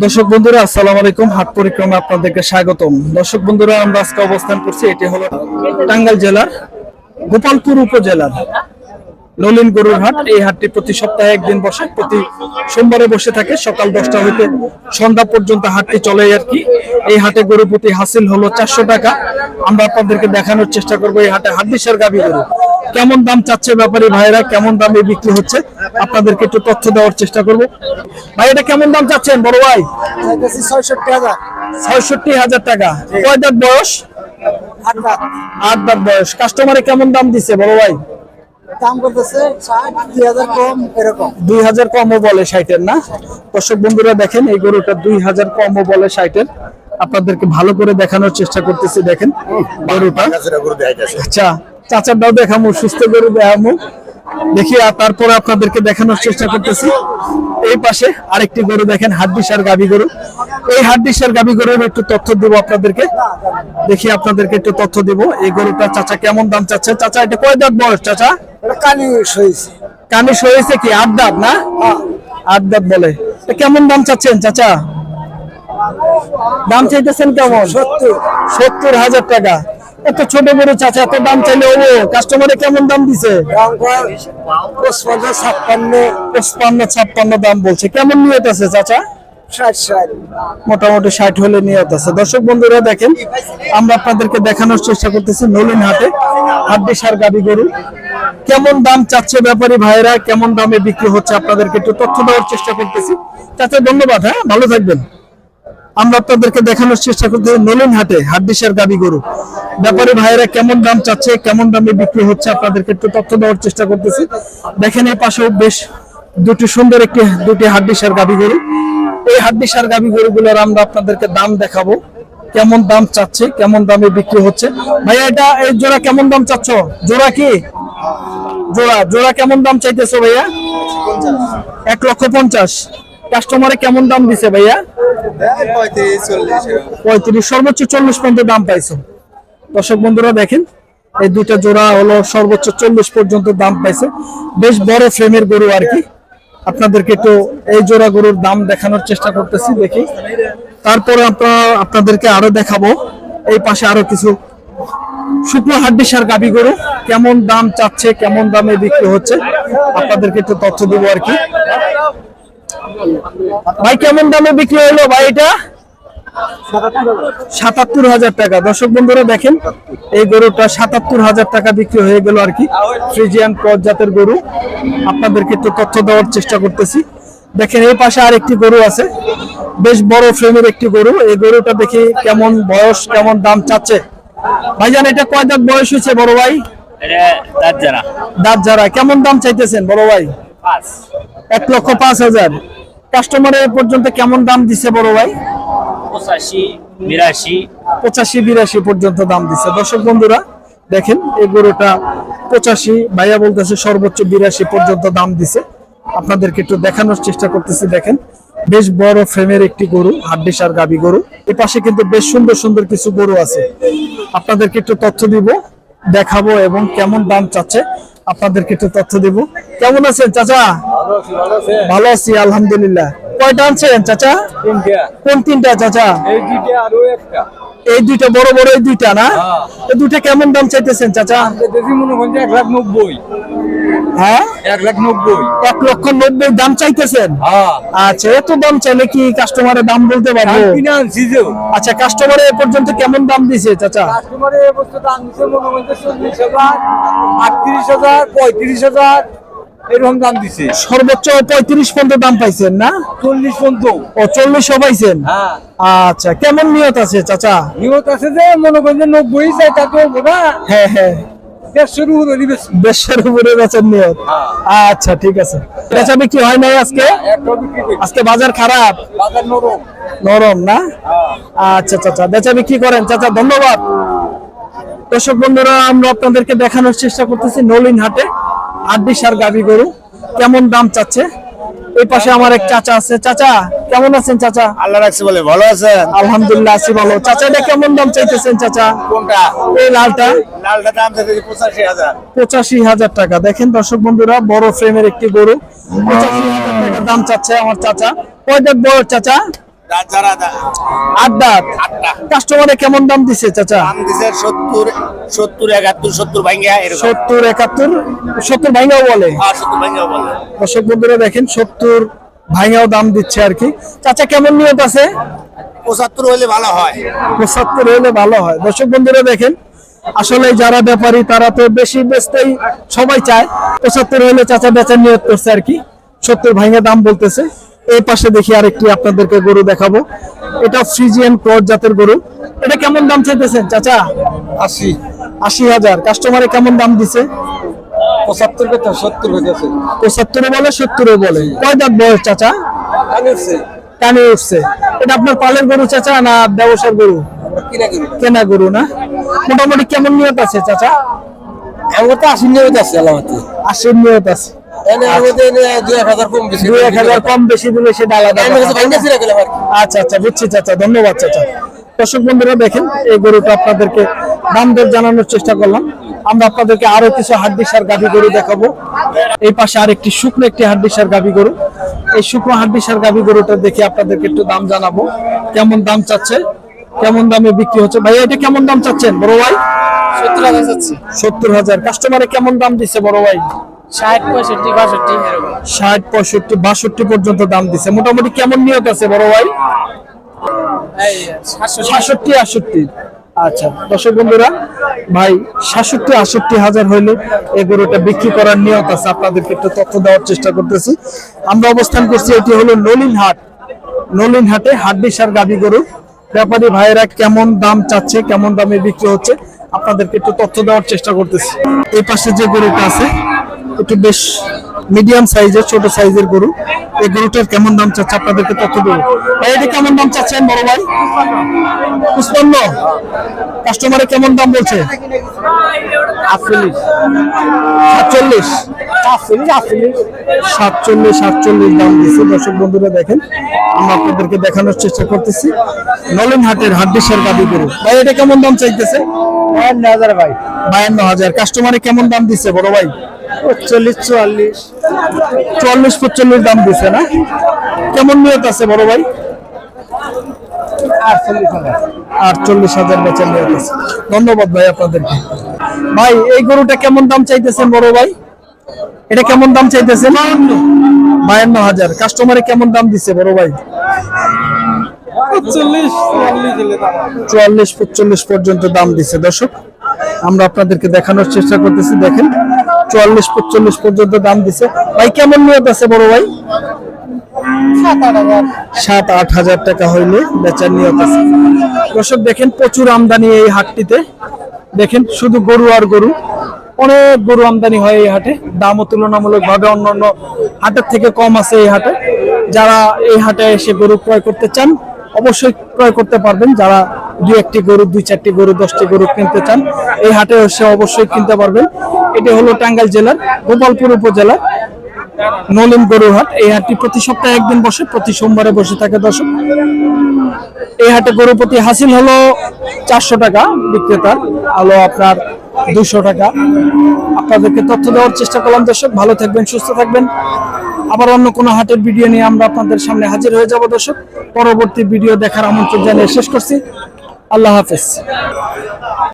দর্শক বন্ধুরা, আসসালামু আলাইকুম। হাট পরিক্রমা আপনাদেরকে স্বাগতম। দর্শক বন্ধুরা, আমরা আজকে অবস্থান করছি, এটি হলো টাঙ্গাইল জেলার গোপালপুর উপজেলার নলিন গরুর হাট। এই হাটটি প্রতি সপ্তাহে একদিন বসে, প্রতি সোমবারে বসে থাকে। সকাল দশটা হইতে সন্ধ্যা পর্যন্ত হাটটি চলে আর কি। এই হাটে গরু প্রতি হাসিল হলো চারশো টাকা। আমরা আপনাদেরকে দেখানোর চেষ্টা করব এই হাটে হাড্ডিসার গাভি গরু। কেমন দাম চাচ্ছে ব্যাপারী ভাইরা কেমন দামে বিক্রি হচ্ছে? আপনাদেরকে একটু তথ্য দেওয়ার চেষ্টা করব। ভাই এটা কেমন দাম চাচ্ছেন বড় ভাই? ছয়ষট্টি হাজার ছয়ষট্টি হাজার টাকা। কয় দাঁত বয়স? আট দাঁত বয়স। কাস্টমারে কেমন দাম দিচ্ছে বড় ভাই? দাম করতেছে ষাট দুই হাজার কম এরকম। দুই হাজার কমও বলে ষাটের না? দর্শক বন্ধুরা দেখেন এই গরুটা দুই হাজার কমও বলে ষাটের। আপনাদেরকে ভালো করে দেখানোর চেষ্টা করতেছি দেখেন গরুটা। আচ্ছা চাচারটাও দেখামু সুস্থ গরু দেখামু। দেখি তারপরে আপনাদেরকে দেখানোর চেষ্টা করতেছি। এই পাশে আরেকটি গরু দেখেন হাড্ডিসার গাবি গরু। এই হাড্ডিসার গাবি গরুর একটু তথ্য দিব আপনাদেরকে। দেখি আপনাদেরকে একটু তথ্য দিব। এই গরুটা চাচা কেমন দাম চাচ্ছে? চাচা এটা কয় দাঁত বয়স চাচা? এটা কানি সইছে। হয়েছে কি? আট দাঁত না? আট দাঁত বলে। কেমন দাম চাচ্ছেন চাচা? দাম চাইতেছেন কেমন? সত্তর। সত্তর হাজার টাকা। ছোট বড় চাচা, এত দাম চাইলে ও কাস্টমারে কেমন দাম দিছে? ছাপ্পান্ন দাম বলছে। কেমন নিয়ত আছে চাচা? মোটামুটি ষাট হলে নিয়ত আছে। দর্শক বন্ধুরা দেখেন, আমরা আপনাদেরকে দেখানোর চেষ্টা করতেছি নলিন হাটে। হাড্ডি সার গাবি গরু। কেমন দাম চাচ্ছে ব্যাপারী ভাইরা কেমন দামে বিক্রি হচ্ছে আপনাদেরকে একটু তথ্য দেওয়ার চেষ্টা করতেছি। চাচা, ধন্যবাদ হ্যাঁ? ভালো থাকবেন। আমরা আপনাদেরকে দেখানোর চেষ্টা করতে নলিন হাটে হাড্ডিসার গাবি গরু। ব্যাপারী ভাইরা কেমন দাম চাচ্ছে, কেমন দামে বিক্রি হচ্ছে আপনাদেরকে একটু তথ্য দেওয়ার চেষ্টা করতেছি। দেখেন এই পাশেও বেশ দুটি সুন্দর একটি, দুটি হাড্ডিসার গাবি গরু। এই হাড্ডিসার গাবি গরুগুলোর আমরা আপনাদেরকে দাম দেখাবো, কেমন দাম চাচ্ছে, কেমন দামে বিক্রি হচ্ছে। ভাইয়া, এটা এই জোড়া কেমন দাম চাচ্ছ? জোড়া কি? জোড়া জোড়া কেমন দাম চাইতেছো ভাইয়া? এক লক্ষ পঞ্চাশ। কাস্টমারে কেমন দাম দিছে ভাইয়া? পঁয়ত্রিশ সর্বোচ্চ চল্লিশ পর্যন্ত দাম পাইছো। দর্শক বন্ধুরা দেখেন, এই দুইটা জোড়া হলো সর্বোচ্চ চল্লিশ পর্যন্ত দাম পাইছে। বেশ বড় ফ্রেমের গরু আর কি। আপনাদেরকে একটু এই জোড়া গরুর দাম দেখানোর চেষ্টা করতেছি, দেখি। তারপরে আপনার আপনাদেরকে আরও দেখাবো। এই পাশে আরও কিছু শুকনো হাড্ডিসার গাবি গরু। কেমন দাম চাচ্ছে, কেমন দামে বিক্রি হচ্ছে, আপনাদেরকে একটু তথ্য দেবো আর কি। ভাই কেমন দামে বিক্রি হলো ভাই এটা? সাতাত্তর হাজার টাকা। দর্শক বন্ধুরা দেখেন এই গরুটা সাতাত্তর হাজার টাকা বিক্রি হয়ে গেল আর কি। ফ্রিজিয়ান ক্রস জাতের গরু। আপনাদেরকে একটু তথ্য দেওয়ার চেষ্টা করতেছি। দেখেন এই পাশে আর একটি গরু আছে। বেশ বড় ফ্রেমের একটি গরু। এই গরুটা দেখি কেমন বয়স কেমন দাম চাচ্ছে। ভাই ভাইজান এটা কয় দাঁত বয়স হয়েছে বড় ভাই? দাঁত যারা দাঁত যারা কেমন দাম চাইতেছেন বড় ভাই? এক লক্ষ পাঁচ হাজার। কাস্টমারের পর্যন্ত কেমন দাম দিছে বড় ভাই? পঁচাশি বিরাশি। পঁচাশি বিরাশি পর্যন্ত দাম দিচ্ছে দর্শক বন্ধুরা দেখেন এই গরুটা পঁচাশি ভাইয়া বলতেছে সর্বোচ্চ বিরাশি পর্যন্ত দাম দিছে। আপনাদেরকে একটু দেখানোর চেষ্টা করতেছি দেখেন। বেশ বড় ফ্রেমের একটি গরু হাড্ডিসার গাবি গরু। এই পাশে কিন্তু বেশ সুন্দর সুন্দর কিছু গরু আছে। আপনাদেরকে একটু তথ্য দিব দেখাবো এবং কেমন দাম চাচ্ছে। আপনাদেরকে একটু তথ্য দেব। কেমন আছেন চাচা? ভালো আছি আলহামদুলিল্লাহ। কয়টা আনছেন চাচা? কোন তিনটা চাচা? এই দুইটা বড় বড় এই দুইটা না? এই দুইটা কেমন দাম চাইতেছেন চাচা? এক লাখ নব্বই। হ্যাঁ? এক লাখ নব্বই। এক লক্ষ নব্বই দাম চাইতেছেন? হ্যাঁ। আচ্ছা এত দাম চাইলে কি কাস্টমারের দাম বলতে পারব? আচ্ছা কাস্টমারে এ পর্যন্ত কেমন দাম দিছে চাচা? কাস্টমারের অবস্থা দাম দিচ্ছে মনে হচ্ছে চল্লিশ হাজার আটত্রিশ হাজার পঁয়ত্রিশ হাজার এরকম দাম দিছে। সর্বোচ্চ পঁয়ত্রিশ পর্যন্ত দাম পাইছেন না? চল্লিশ পর্যন্ত। ও চল্লিশও পাইছেন? হ্যাঁ। আচ্ছা কেমন নিয়ত আছে চাচা? নিয়ত আছে যে মনে করেন নব্বই চাই তা তো হব না হ্যাঁ হ্যাঁ। দেড়শোর উপরে দিবে দেশের উপরে নিয়ত। আচ্ছা ঠিক আছে। বেচা বিক্রি হয় নাই আজকে? আজকে বাজার খারাপ? বাজার নরম। নরম না? আচ্ছা চাচা বেচা বিক্রি করেন। চাচা ধন্যবাদ। দর্শক বন্ধুরা আমরা আপনাদেরকে দেখানোর চেষ্টা করতেছি নলিন হাটে আড্ডি সার গাভি গরু। কেমন দাম চাচ্ছে? এই পাশে আমার এক চাচা আছে। চাচা কেমন আছেন চাচা? আল্লাহ রাখছে বলে ভালো আছেন? আলহামদুলিল্লাহ আছি ভালো। চাচা এটা কেমন দাম চাইতেছেন চাচা? কোনটা? এই লালটা। লালটা দাম চাইতেছি পঁচাশি হাজার। পঁচাশি হাজার টাকা। দেখেন দর্শক বন্ধুরা বড় ফ্রেমের একটি গরু। পঁচাশি হাজার টাকা দাম চাচ্ছে আমার চাচা। কয়টা বড় চাচা? আট দাঁত আটটা কাস্টমারে কেমন দাম দিছে চাচা? দাম দিছে সত্তর সত্তর একাত্তর সত্তর ভাঙ্গা সত্তর একাত্তর? সত্তর ভাইঙ্গাও বলে? আর সত্তর ভাঙ্গা বলে। দর্শক বন্ধুরা দেখেন সত্তর ভাইঙ্গাও দাম দিচ্ছে আর কি। চাচা কেমন নিয়ত আছে? পঁচাত্তর হলে ভালো হয়। পঁচাত্তর হলে ভালো হয়। দর্শক বন্ধুরা দেখেন আসলে যারা ব্যাপারী তারা তো বেশি বেচতেই সবাই চায়। পঁচাত্তর হলে চাচা বেচার নিয়ত করছে আর কি। সত্তর ভাইঙ্গা দাম বলতেছে। এই পাশে দেখি আরেকটি আপনাদেরকে গরু দেখাবো। এটা ফ্রিজিয়ান ক্রস জাতের গরু। এটা কেমন দাম চাইতেছেন চাচা? আশি। আশি হাজার। কাস্টমারে কেমন দাম দিছে? পঁচাত্তর কথা সত্তর পঁচাত্তরে বলে সত্তরে বলে। কয় দাঁত বয়স চাচা? কানে উঠছে। এটা আপনার পালের গরু চাচা না ব্যবসার গরু? কেনা গরু। না? মোটামুটি কেমন নিয়ত আছে চাচা? আমার তো আছে আলামতি আশির নিয়ত আছে। দুই এক হাজার কম বেশি দুই দিলে সেটা আলাদা আর। আচ্ছা আচ্ছা বুঝছি চাচা ধন্যবাদ চাচা দর্শক বন্ধুরা দেখেন এই গরুটা আপনাদেরকে দাম দর জানানোর চেষ্টা করলাম। আমরা আপনাদেরকে আরও কিছু হাড্ডিসার গাভি গরু দেখাবো। এই পাশে আরেকটি শুকনো একটি হাড্ডিসার গাভি গরু। এই শুকনো হাড্ডিসার গাভি গরুটা দেখে আপনাদেরকে একটু দাম জানাব। কেমন দাম চাচ্ছে? কেমন দামে বিক্রি হচ্ছে? ভাই এটা কেমন দাম চাচ্ছেন বড় ভাই? সত্তর হাজার চাচ্ছি। সত্তর হাজার। কাস্টমারে কেমন দাম দিচ্ছে বড় ভাই? ষাট পঁয়ষট্টি বাষট্টি ষাট পঁয়ষট্টি বাষট্টি পর্যন্ত দাম দিচ্ছে মোটামুটি কেমন নিয়ত আছে বড় ভাই? এই সাতষট্টি। আটষট্টি। আচ্ছা দর্শক বন্ধুরা ভাই সাতষট্টি আটষট্টি হাজার হইলে এই গরুটা বিক্রি করার নিয়ত আছে। আপনাদেরকে একটু তথ্য দেওয়ার চেষ্টা করতেছি। আমরা অবস্থান করছি এটি হলো নলিন হাট নলিন হাটে হাড্ডিসার গাবি গরু। ব্যাপারী ভাইয়েরা কেমন দাম চাচ্ছে কেমন দামে বিক্রি হচ্ছে আপনাদেরকে একটু তথ্য দেওয়ার চেষ্টা করতেছি। এই পাশে যে গরুটা আছে একটু বেশ মিডিয়াম সাইজের ছোট সাইজের গরু। এই গরুটার কেমন দাম চাচ্ছে? আপনাদেরকে তথ্য দেবো। ভাই এটা কেমন দাম চাচ্ছেন বড় ভাই? পুষ্পান্ন কাস্টমারে কেমন দাম বলছে? সাতচল্লিশ। সাতচল্লিশ। সাতচল্লিশ দাম দর্শক বন্ধুরা দেখেন আমরা আপনাদেরকে দেখানোর চেষ্টা করতেছি। নলেন হাটের হাড্ডিসার গরু। ভাই এটা কেমন দাম চাইতেছে? বায়ান্ন হাজার ভাই। বায়ান্ন হাজার। কাস্টমারে কেমন দাম দিচ্ছে বড় ভাই? চল্লিশ চুয়াল্লিশ। চুয়াল্লিশ পঁচল্লিশ দাম দিচ্ছে না? কেমন নিয়ত আছে বড় ভাই? আটচল্লিশ হাজার। বেচা নিয়ে গেছে ধন্যবাদ ভাই আপনাদেরকে। ভাই এই গরুটা কেমন দাম চাইতেছেন বড় ভাই? এটা কেমন দাম চাইতেছেন? বায়ান্ন হাজার। কাস্টমারে কেমন দাম দিচ্ছে বড় ভাই? চুয়াল্লিশ পঁচল্লিশ পর্যন্ত দাম দিচ্ছে দর্শক আমরা আপনাদেরকে দেখানোর চেষ্টা করতেছি। দেখেন চুয়াল্লিশ পঁচল্লিশ পর্যন্ত দাম দিচ্ছে ভাই, কেমন নিয়ত আছে বড় ভাই? সাত, আট হাজার টাকা হইলে বেচার নিয়ত আছে। দর্শক, দেখেন প্রচুর আমদানি এই হাটটিতে। দেখেন, শুধু গরু আর গরু। অনেক গরু আমদানি হয় এই হাটে। দামও তুলনামূলক ভাবে অন্যান্য হাটের থেকে কম আছে এই হাটে। যারা এই হাটে এসে গরু ক্রয় করতে চান, অবশ্যই ক্রয় করতে পারবেন। যারা দুই একটি গরু, দুই চারটি গরু, দশটি গরু কিনতে চান, এই হাটে এসে অবশ্যই কিনতে পারবেন। এটি হলো টাঙ্গাইল জেলার গোপালপুর উপজেলার নলিন গরুহাট। এই হাটটি প্রতি সপ্তাহে একদিন বসে, প্রতি সোমবারে বসে থাকে দর্শক। এই হাটে গরু প্রতি হাসিল হলো চারশো টাকা, বিক্রেতার হলো আপনার দুশো টাকা। আপনাদেরকে তথ্য দেওয়ার চেষ্টা করলাম দর্শক, ভালো থাকবেন, সুস্থ থাকবেন। আবার অন্য কোনো হাটের ভিডিও নিয়ে আমরা আপনাদের সামনে হাজির হয়ে যাব দর্শক। পরবর্তী ভিডিও দেখার আমন্ত্রণ জানিয়ে শেষ করছি। আল্লাহ হাফেজ।